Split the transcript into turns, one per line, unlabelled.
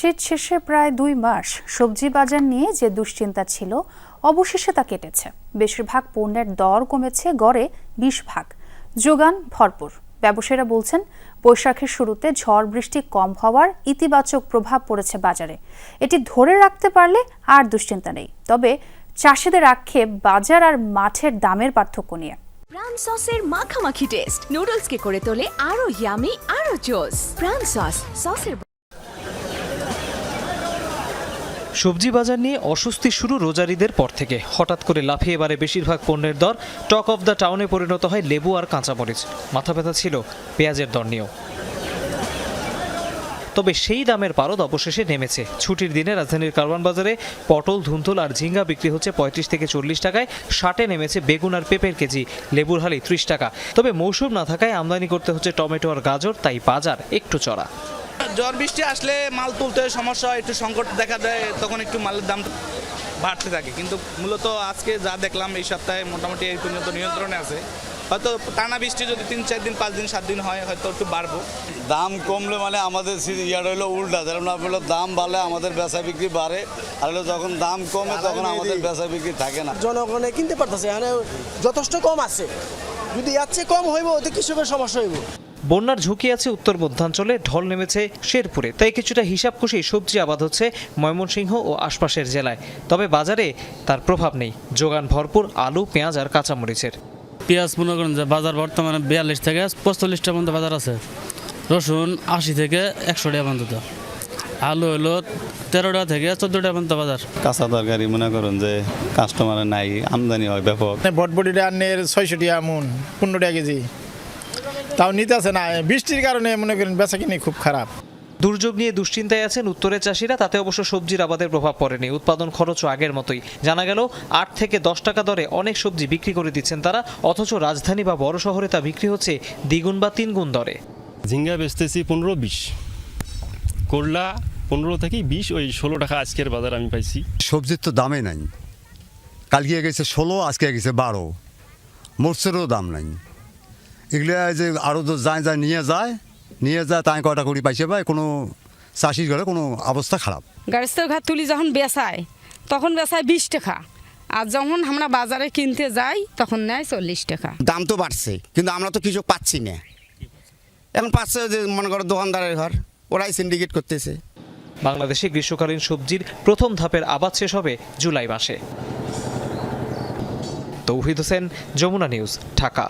শীত শেষে প্রায় দুই মাস সবজি বাজার নিয়ে যে দুশ্চিন্তা ছিল, অবশেষে তা কেটেছে। বেশিরভাগ পণ্যের দর কমেছে, গড়ে বিশ ভাগ। যোগান ভরপুর। ব্যবসায়ীরা বলছেন, বৈশাখের শুরুতে ঝড় বৃষ্টি কম হওয়ার ইতিবাচক প্রভাব পড়েছে বাজারে। এটি ধরে রাখতে পারলে আর দুশ্চিন্তা নেই। তবে চাষিদের আক্ষেপ বাজার আর মাঠের দামের পার্থক্য নিয়ে।
প্রাণ সসের মাখামাখি টেস্ট। নুডলসকে করে তোলে আরও ইয়ামি আরও জোস। প্রাণ সস, সসের
সবজি বাজার নিয়ে অস্বস্তি শুরু রোজারিদের পর থেকে। হঠাৎ করে লাফিয়ে এবারে বেশিরভাগ পণ্যের দর টক অফ দ্য টাউনে পরিণত হয় লেবু আর কাঁচামরিচ। মাথা ব্যথা ছিল পেঁয়াজের দর নিয়েও। তবে সেই দামের পারদ অবশেষে নেমেছে। ছুটির দিনে রাজধানীর কারওয়ান বাজারে পটল ধুন্তল আর ঝিঙ্গা বিক্রি হচ্ছে পঁয়ত্রিশ থেকে চল্লিশ টাকায়। ষাটে নেমেছে বেগুন আর পেঁপের কেজি, লেবুর হালি ত্রিশ টাকা। তবে মৌসুম না থাকায় আমদানি করতে হচ্ছে টমেটো আর গাজর, তাই বাজার একটু চড়া।
ঝড় বৃষ্টি আসলে মাল তুলতে সমস্যা হয় একটু সংকট দেখা দেয় তখন একটু মালের দাম বাড়তে থাকে। কিন্তু মূলত আজকে যা দেখলাম এই সপ্তাহে মোটামুটি এই পর্যন্ত নিয়ন্ত্রণে আছে। হয়তো টানা বৃষ্টি যদি তিন চার দিন পাঁচ দিন সাত দিন হয় হয়তো একটু বাড়বো।
দাম কমলে মানে আমাদের ইয়ার হলো উল্টা। যেরকম না হলো দাম বাড়লে আমাদের বেচা বিক্রি বাড়ে আর হলো যখন দাম কমে তখন আমাদের বেচা বিক্রি থাকে না।
জনগণে কিনতে পারতেছে এখানে যথেষ্ট কম আছে। যদি চেয়ে কম হইব ওতে কৃষকের সমস্যা হইব।
বন্যার ঝুঁকি আছে উত্তর মধ্যাঞ্চলে ঢল নেমেছে শেরপুরে। তাই কিছুটা হিসাব কষেই সবজি আবাদ হচ্ছে ময়মনসিংহ ও আশপাশের জেলায়। তবে বাজারে তার প্রভাব নেই। যোগান ভরপুর আলু পেঁয়াজ আর কাঁচামরিচের।
পেঁয়াজ মনে করেন যে বাজার বর্তমানে বিয়াল্লিশ থেকে পঁয়তাল্লিশটা পর্যন্ত বাজার আছে। রসুন আশি থেকে একশো টাকা পর্যন্ত। আলু হলো তেরো টাকা থেকে চোদ্দ টাকা পর্যন্ত বাজার।
কাঁচা তরকারি মনে করুন যে কাস্টমার নাই আমদানি হয় ব্যাপক।
বটবটিটা আনের ছয়শো টাকা মন পনেরো টাকা কেজি। তাও নিতে আছে না বৃষ্টির কারণে মনে করেন বেচা কিনি খুব খারাপ।
দুর্যোগ নিয়ে দুশ্চিন্তায় আছেন উত্তরের চাষিরা তাতে অবশ্য সবজির আবাদের প্রভাব পড়েনি উৎপাদন খরচও আগের মতোই। জানা গেল আট থেকে দশ টাকা দরে অনেক সবজি বিক্রি করে দিচ্ছেন তারা অথচ রাজধানী বা বড় শহরে তা বিক্রি হচ্ছে দ্বিগুণ বা তিনগুণ দরে।
ঝিঙ্গা বেচতেছি পনেরো বিশ করলা পনেরো থেকে বিশ ওই ষোলো টাকা আজকের বাজার আমি পাইছি।
সবজির তো দামে নাই। কালকে গেছে ষোলো আজকে গেছে বারো মরসেরও দাম নাই। এগুলো যে আরও তো যায় যায় নিয়ে যায় নিয়ে যায় তাই কয়টা করি পাইছে ভাই কোনো চাষির ঘরে কোনো অবস্থা খারাপ।
গাড়িতে ঘাট তুলি যখন বেচায় তখন বেচায় বিশ টাকা। আর যখন আমরা বাজারে কিনতে যাই তখন নেয় চল্লিশ টাকা।
দাম তো বাড়ছে কিন্তু আমরা তো কৃষক পাচ্ছি না। এখন পাচ্ছে যে মনে করো দোকানদারের ঘর ওরাই সিন্ডিকেট করতেছে।
বাংলাদেশে গ্রীষ্মকালীন সবজির প্রথম ধাপের আবাদ শেষ হবে জুলাই মাসে। তৌহিদ হোসেন যমুনা নিউজ ঢাকা।